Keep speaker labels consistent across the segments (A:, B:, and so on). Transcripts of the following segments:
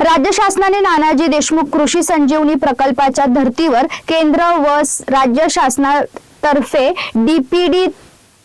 A: राज्य शासनाने नानाजी देशमुख कृषी संजीवनी प्रकल्पाच्या धर्तीवर केंद्र व राज्य शासनातर्फे डीपीडी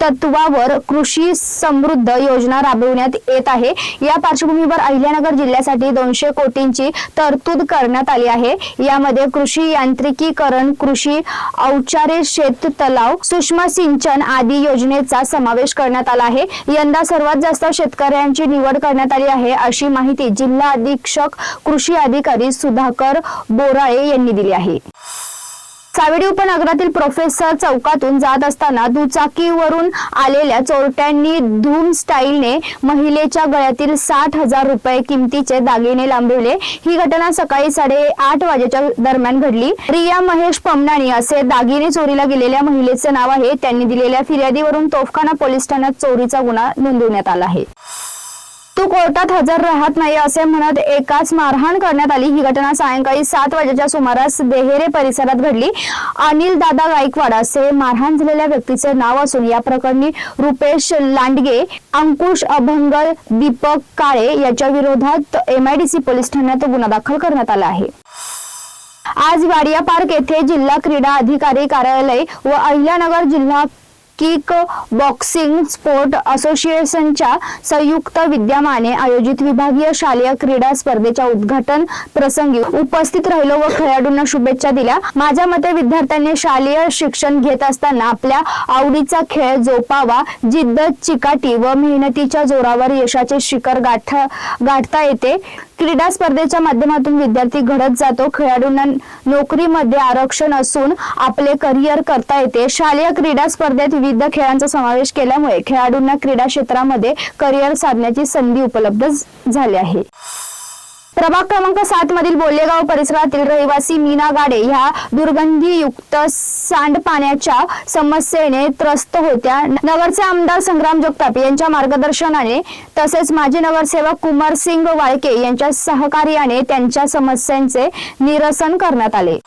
A: तत्वावर कृषी समृद्ध योजना राबविण्यात येत आहे. या पार्श्वभूमीवर अहिल्यानगर जिल्ह्यासाठी दोनशे कोटींची तरतूद करण्यात आली आहे. यामध्ये कृषी यांत्रिकीकरण कृषी औचारे शेत तलाव सूक्ष्म सिंचन आदी योजनेचा समावेश करण्यात आला आहे. यंदा सर्वात जास्त शेतकऱ्यांची निवड करण्यात आली आहे अशी माहिती जिल्हा अधीक्षक कृषी अधिकारी सुधाकर बोराळे यांनी दिली आहे. सावेडी उपनगरातील प्रोफेसर चौकातून जात असताना दुचाकीवरून आलेल्या चोरट्यांनी धूम स्टाईलने महिलेच्या गळ्यातील साठ हजार रुपये किमतीचे दागिने लांबविले. ही घटना सकाळी साडेआठ वाजेच्या दरम्यान घडली. रिया महेश पमनाणी असे दागिने चोरीला गेलेल्या महिलेचे नाव आहे. त्यांनी दिलेल्या फिर्यादीवरून तोफखाना पोलीस ठाण्यात चोरीचा गुन्हा नोंदवण्यात आला आहे. तू कोर्टात हजर राहत नाही असे म्हणत एकाच मारहाण करण्यात आली. ही घटना सायंकाळी सात वाजेच्या सुमारास देहेरे परिसरात घडली. अनिल दादा गायकवाड असे मारहाण झालेल्या व्यक्तीचे नाव असून या प्रकरणी रुपेश लांडगे अंकुश अभंगल दीपक काळे याच्या विरोधात एमआयडीसी पोलीस ठाण्यात गुन्हा दाखल करण्यात आला आहे. आज वाडिया पार्क येथे जिल्हा क्रीडा अधिकारी कार्यालय व अहिल्यानगर जिल्हा किक बॉक्सिंग स्पोर्ट असोसिएशनच्या संयुक्त विद्यमाने आयोजित विभागीय शालेय क्रीडा स्पर्धेच्या उद्घाटन प्रसंगी उपस्थित राहिलो व खेळाडूंना शुभेच्छा दिल्या. माझ्या मते विद्यार्थ्यांनी शालेय शिक्षण घेत असताना आपल्या आवडीचा खेळ जोपावा जिद्द चिकाटी व मेहनतीच्या जोरावर यशाचे शिखर गाठ गाठता येते. क्रीडा स्पर्धेच्या माध्यमातून विद्यार्थी घडत जातो. खेळाडूंना नोकरीमध्ये आरक्षण असून आपले करिअर करता येते. शालेय क्रीडा स्पर्धेत विविध खेळांचा समावेश केल्यामुळे खेळाडूंना क्रीडा क्षेत्रामध्ये करिअर साधण्याची संधी उपलब्ध झाली आहे. प्रभाग क्रमांक सात मधील बोलेगाव परिसरातील रहिवासी मीना गाडे ह्या दुर्गंधीयुक्त सांडपाण्याच्या समस्येने त्रस्त होत्या. नगरचे आमदार संग्राम जगताप यांच्या मार्गदर्शनाने तसेच माजी नगरसेवक कुमार सिंग वाळके यांच्या सहकार्याने त्यांच्या समस्यांचे निरसन करण्यात आले.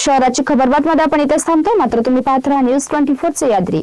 A: शहराची खबरबात मध्ये आपण इथेच थांबतो. मात्र तुम्ही पाहत राहा न्यूज ट्वेंटी फोरचे याद्री